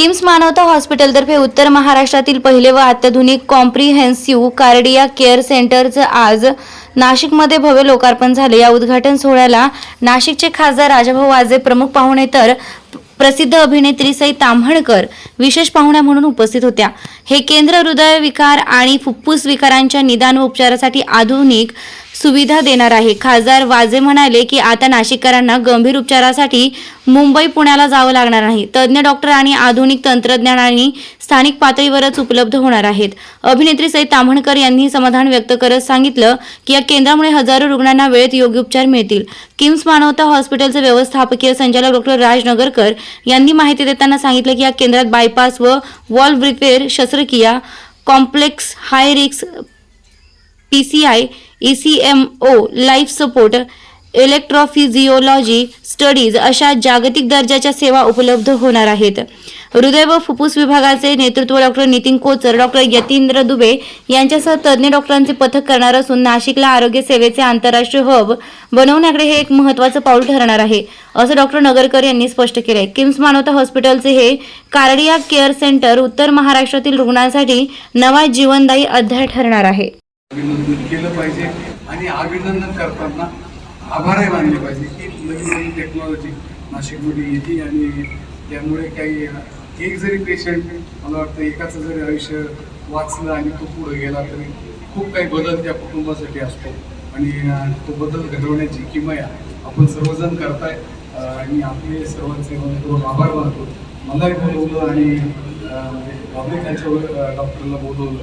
किम्स मानवता हॉस्पिटलतर्फे उत्तर महाराष्ट्रातील पहिले व अत्याधुनिक कॉम्प्रिहेन्सिव्ह कार्डिया केअर सेंटरचं आज नाशिकमध्ये भव्य लोकार्पण झाले. या उद्घाटन सोहळ्याला नाशिकचे खासदार राजाभाऊ वाजे प्रमुख पाहुणे तर प्रसिद्ध अभिनेत्री सई ताम्हणकर विशेष पाहुण्या म्हणून उपस्थित होत्या. हे केंद्र हृदय विकार आणि फुफ्फुस विकारांच्या निदान व उपचारासाठी आधुनिक सुविधा देणार आहे. खासदार वाजे म्हणाले की आता नाशिककरांना गंभीर उपचारासाठी मुंबई पुण्याला जावं लागणार नाही. तज्ज्ञ डॉक्टर आणि आधुनिक तंत्रज्ञान आणि स्थानिक पातळीवरच उपलब्ध होणार आहेत. अभिनेत्री सई ताम्हणकर यांनी समाधान व्यक्त करत सांगितलं की या केंद्रामुळे हजारो रुग्णांना वेळेत योग्य उपचार मिळतील. किम्स मानवता हॉस्पिटलचे व्यवस्थापकीय संचालक डॉक्टर राज नगरकर यांनी माहिती देताना सांगितलं की या केंद्रात बायपास व वॉल्व रिपेअर शस्त्रक्रिया कॉम्प्लेक्स हाय रिक्स P C I E C M O life support electrophysiology studies अशा जागतिक दर्जाच्या सेवा उपलब्ध होणार आहेत. हृदय व फुफ्फुस विभागाचे नेतृत्व डॉक्टर नितीन कोचर डॉक्टर यतींद्र दुबे यांच्यासह तज्ज्ञ डॉक्टरांचे पथक करणार असून नाशिकला आरोग्य सेवेचे आंतरराष्ट्रीय हब बनवण्याकडे हे एक महत्त्वाचं पाऊल ठरणार आहे असं डॉक्टर नगरकर यांनी स्पष्ट केलंय. किम्स मानवता हॉस्पिटलचे हे कार्डिया केअर सेंटर उत्तर महाराष्ट्रातील रुग्णांसाठी नवा जीवनदायी अध्याय ठरणार आहे. अभिनंदन केलं पाहिजे आणि अभिनंदन करताना आभारही मानले पाहिजे की नवीन नवीन टेक्नॉलॉजी नाशिकमध्ये येते आणि त्यामुळे काही एक जरी पेशंट मला वाटतं एकाचं जरी आयुष्य वाचलं आणि तो पुढे गेला तरी खूप काही बदल त्या कुटुंबासाठी असतो. आणि तो बदल घडवण्याची किमया आपण सर्वजण करताय. आणि आपले सर्वांचे मनपूर्वक आभार मानतो. मलाही बोलवलं आणि अं, त्यांच्यावर डॉक्टरला बोलवलं.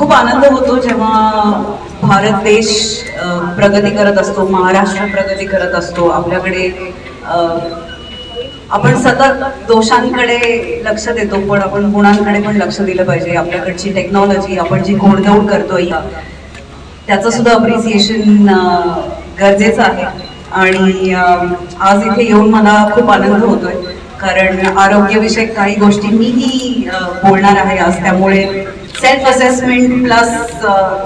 खूप आनंद होतो जेव्हा भारत देश प्रगती करत असतो महाराष्ट्र प्रगती करत असतो. आपल्याकडे अं, आपण सतत दोषांकडे लक्ष देतो पण आपण गुणांकडे पण लक्ष दिलं पाहिजे. आपल्याकडची टेक्नॉलॉजी आपण जी घोडदौड करतोय त्याचं सुद्धा अप्रिसिएशन गरजेचं आहे. आणि आज इथे येऊन मला खूप आनंद होतोय. कारण आरोग्यविषयक काही गोष्टी मीही बोलणार आहे आज. त्यामुळे सेल्फ असेसमेंट प्लस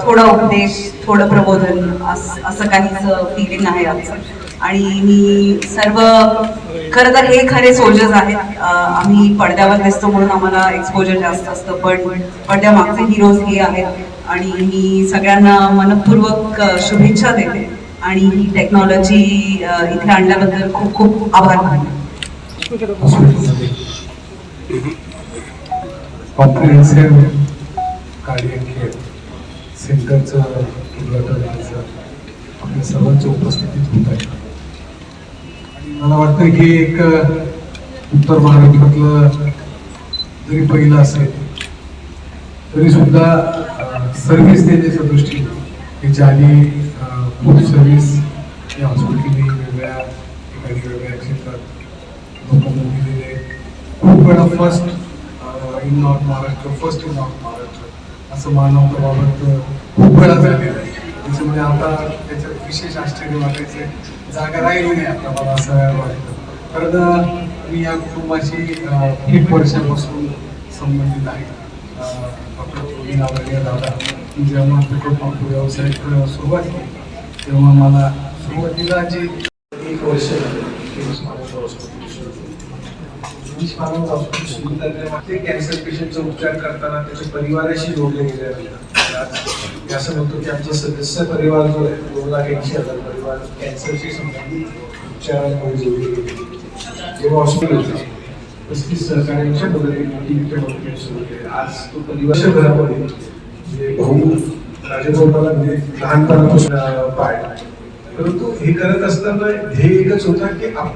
थोडा उपदेश थोडं प्रबोधन अस- असं काहीच uh, फिलिंग आहे आमचं. आणि मी सर्व खरं तर हे खरे सोल्जर्स आहेत. आम्ही पडद्यावर दिसतो म्हणून आम्हाला एक्सपोजर जास्त असतं पण पडद्यामागचे हिरोज हे आहेत. आणि मी सगळ्यांना मनपूर्वक शुभेच्छा देते. आणि ही टेक्नॉलॉजी इथे आणल्याबद्दल खूप खूप आभार मानले कॉम्प्रिहेन्सिव्ह कार्डियक केअर सेंटरचं उद्घाटन आज आपल्या सर्वांच्या उपस्थितीत होत आहे. आणि मला वाटतं हे एक उत्तर महाराष्ट्रातलं जरी पहिलं असेल तरी सुद्धा सर्व्हिस देण्याच्या दृष्टीने हे जाली फूड सर्व्हिस या हॉस्पिटलने वेगळ्या ठिकाणी वेगवेगळ्या क्षेत्रात लोकांना दिलेले खूप वेळा first in north Maharashtra first in north Maharashtra असं मानवताबाबत खूप वेळा झालेलं आहे. त्याच्यामुळे आता त्याच्यात विशेष आश्चर्य वाटायचं जागा राहिली नाही आता मला असं वाटतं. कारण मी या कुटुंबाशी एक वर्षापासून संबंधित आहे. डॉक्टर दादा जेव्हा पेट्रोल पंप व्यवसाय सुरुवात केली तेव्हा मला सुरुवातीला जे एक वर्ष झालं किम्स मानवता हॉस्पिटल सुरू केलं. किम्स मानवता हॉस्पिटल सुरू झाल्यामुळे ते कॅन्सर पेशंटचा उपचार करताना त्याच्या परिवाराशी जोडले गेले आहेत. मी असं म्हणतो की आमचा सदस्य परिवार जो आहे दोन लाख ऐंशी हजार परिवार कॅन्सरशी संबंधित उपचारांमुळे जोडले गेले जेव्हा हॉस्पिटल होते पस्तीस सहकार्यांच्या मदतीने मोठी डॉक्टर सुरू केले आज तो परिवर्षभरामध्ये म्हणजे भाऊ राजेभाऊ मला म्हणजे लहानपणापासून पाहिला परंतु हे करत असताना ध्येय एकच होता की आप